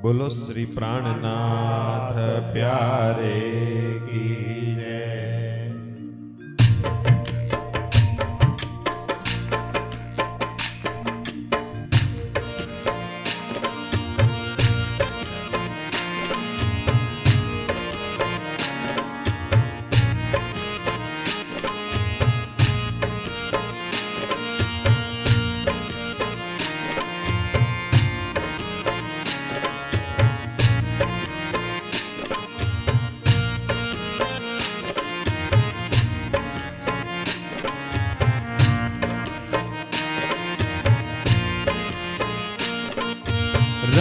બોલો શ્રી પ્રાણનાથ પ્યારે કી.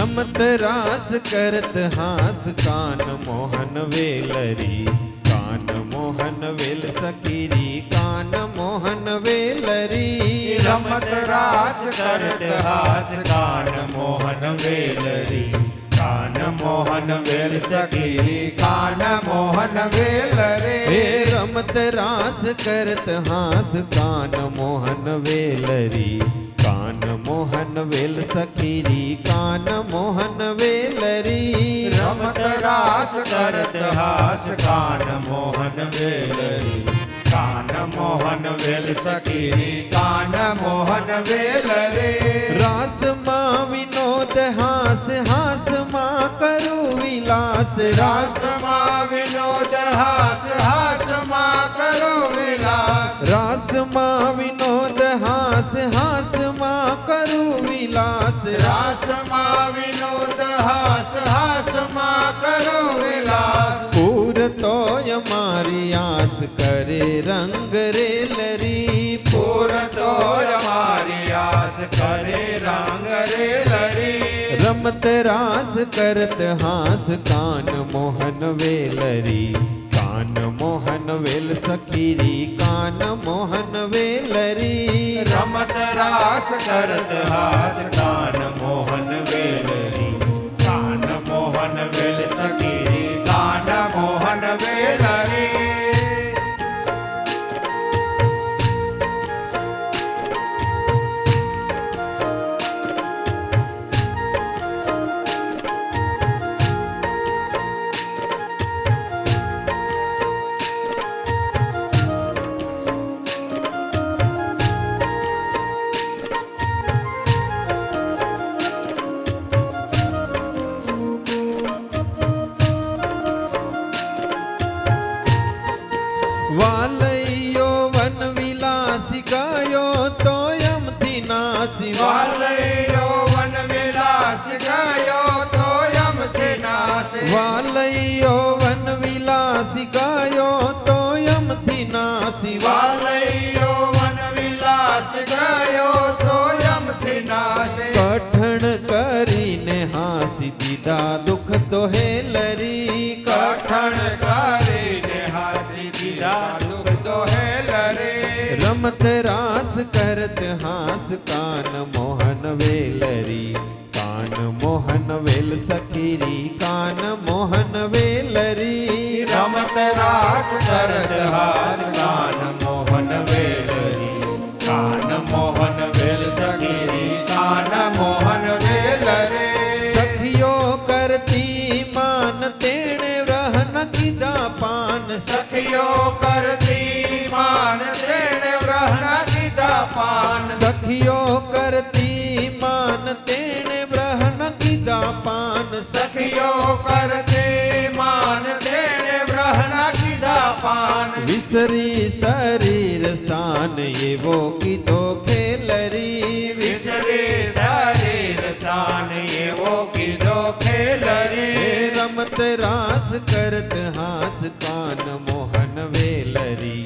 રમત રાસ કરત હાસ કાન મોહન વેલરી કાન મોહન વેલ સકીરી કાન મોહન વેલરી. રમત રાસ કરત હાસ કાન મોહન વેલરી કાન મોહન વેલ સકીરી કાન મોહન વેલ રે રમત રાસ કરત હાસ કાન મોહન વેલરી કાન मोहन वेल सखीरी कान मोहन वेलरी। रमत रास करत हास कान मोहन वेलरी। कान मोहन वेल सखीरी कान मोहन वेलरी। रास मा विनोद हास हास કરું વિલાસ રાસ રાસમાં વિનોદ હાસ હાસમાં કરું વિલાસ રાસમાં વિનોદ હાસ હાસમાં કરું વિલાસ રાસમાં વિનોદ હાસ હાસમાં કરું વિલાસ પૂરતોય મારી આસ કરે રંગ રેલરી પૂર તોય મારી આસ કરે રંગ રે લરી रमत रास करत हास, कान मोहन वेलरी। कान मोहन वेल सकीरी कान मोहन वेलरी। रमत रास करत हास, कान मोहन वेलरी। कान मोहन वेल सकीरी जयो तोयम थिनासे वालयो वन विलासी गायो तोयम थिनासी वालयो वन विलास गायो तोयम थिनासे कठण करीने हासी दीदा दुख तो है लरी। कठण करीने हासी दीदा दुख तो है लरी। रमत रास करत हास कान मोहन वेलरी। कान मोहन वेल सकीरी कान मोहन वेलरी। रमत रास करत हास, कान मोहन वेलरी। कान मोहन वेल सकीरी कान मोहन वेलरे। सखियो करती मान, तेने रहन किदा पान। सखियो करती मान, तेने रहन किदा पान। सखियो करती मान, तेने मकीदा पान सखियो करते मान देने ब्रह किदा पान विसरी शरीर सान ये वो की तो खेलरी विसरी शरीर सान ये वो की तो खेलरी रमत रास करत हास कान मोहन वेलरी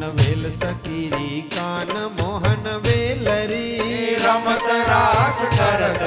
मोहन वेल सकीरी कान मोहन वेलरी। रमत रास करत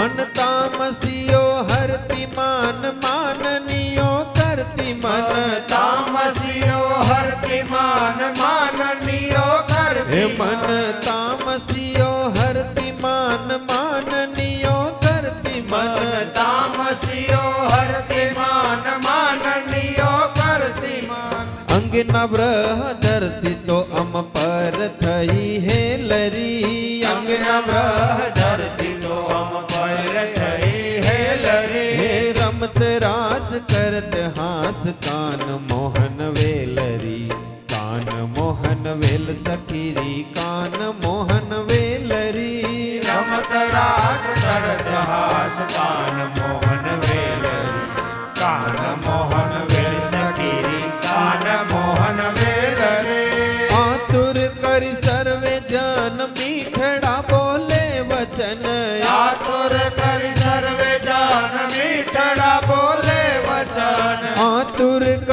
મન તામસીઓ હરતી માન માનનીઓ કરતી મન. તામસીઓ હરતી માન માનનીઓ કરતી મન. તામસીઓ હરતી માન માનનીઓ કરતી મન. તામસીઓ હરતી માન માનનીઓ કરતી મન. અંગના બ્રહ ધરતી તો અમ પર થઈ હે. રમત રાસ કરત હાસ કાન મોહન વેલરી, કાન મોહન વેલ સકીરી કાન મોહન વેલરી. રમત રાસ કરત હાસ કાન મોહન વેલરી, કાન મોહન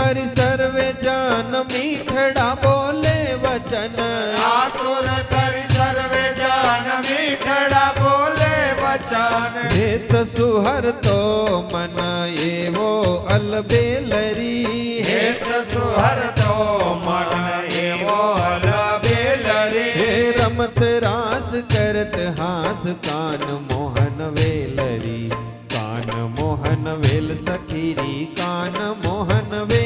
કરી સર્વે જન મીઠડા બોલે વચન આતુર કરી સર્વે જાન મીઠડા બોલે વચન હેત સુહર તો મન એવો અલબેલરી હેત સુહર તો મન એવો અલબેલરી હે રમત રાસ કરત હાસ કાન મોહન વેલરી કાન મોહન વેલ સખીરી કાન મોહન વેલરી રમત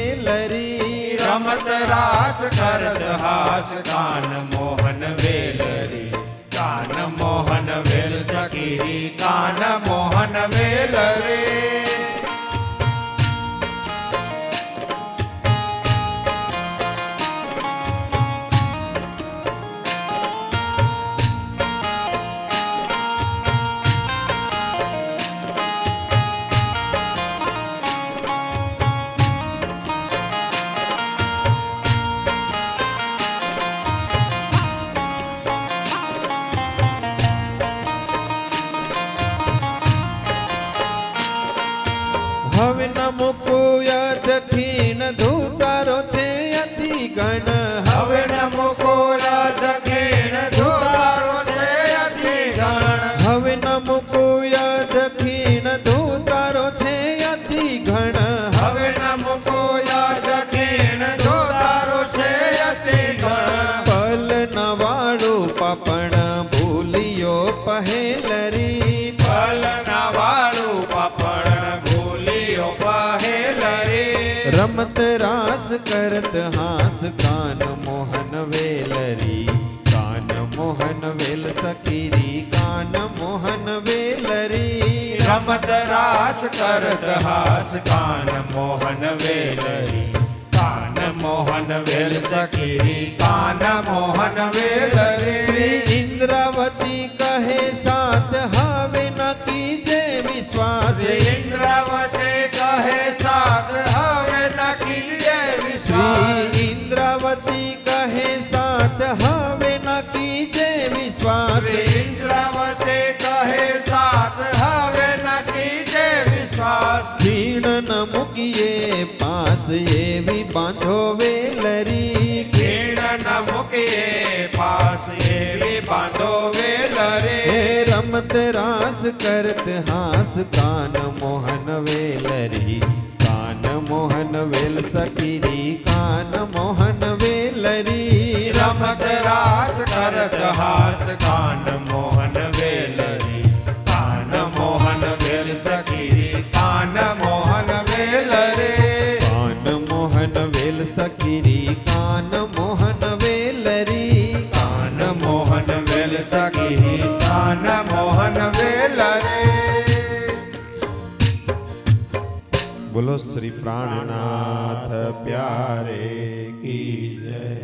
રાસ કરદ હાસ કાન મોહન વેલરી કાન મોહન વેલ સખી કાન મોહન વેલરી खेलत हास, कान मोहन वेलरी। कान मोहन वेल सकीरी, कान मोहन वेलरी। रमत रास करत हास, कान मोहन वेलरी। कान मोहन वेल सकीरी, कान मोहन वेलरी। श्री इंद्रवती कहे सात हवे न कीजे विश्वास। इंद्रवती कहे सात हवे ઇન્દ્રાવતી કહે સાત હવે ન કીજે વિશ્વાસ શ્રી ઇન્દ્રાવતે કહે સાત હવે નખીજે વિશ્વાસ ખીણ ન મૂકીએ પાસ એવી બાંધો વેલરી ખીણ ન મૂકીએ પાસ એવી બાંધો હે વેલરે રમત રાસ કરત હાસ કાન મોહન વેલરી કાન મોહન વેલ સકીરી કાન મોહન वेलरी रमत रास करत हास कान मोहन बेलरी। कान मोहन बेल सखी कान मोहन बेल रे कान मोहन बेल सखीरी कान मोहन वेलरी कान मोहन बेल सखीरी कान मोहन बेल रे बोलो श्री प्राणनाथ प्यारे की जय।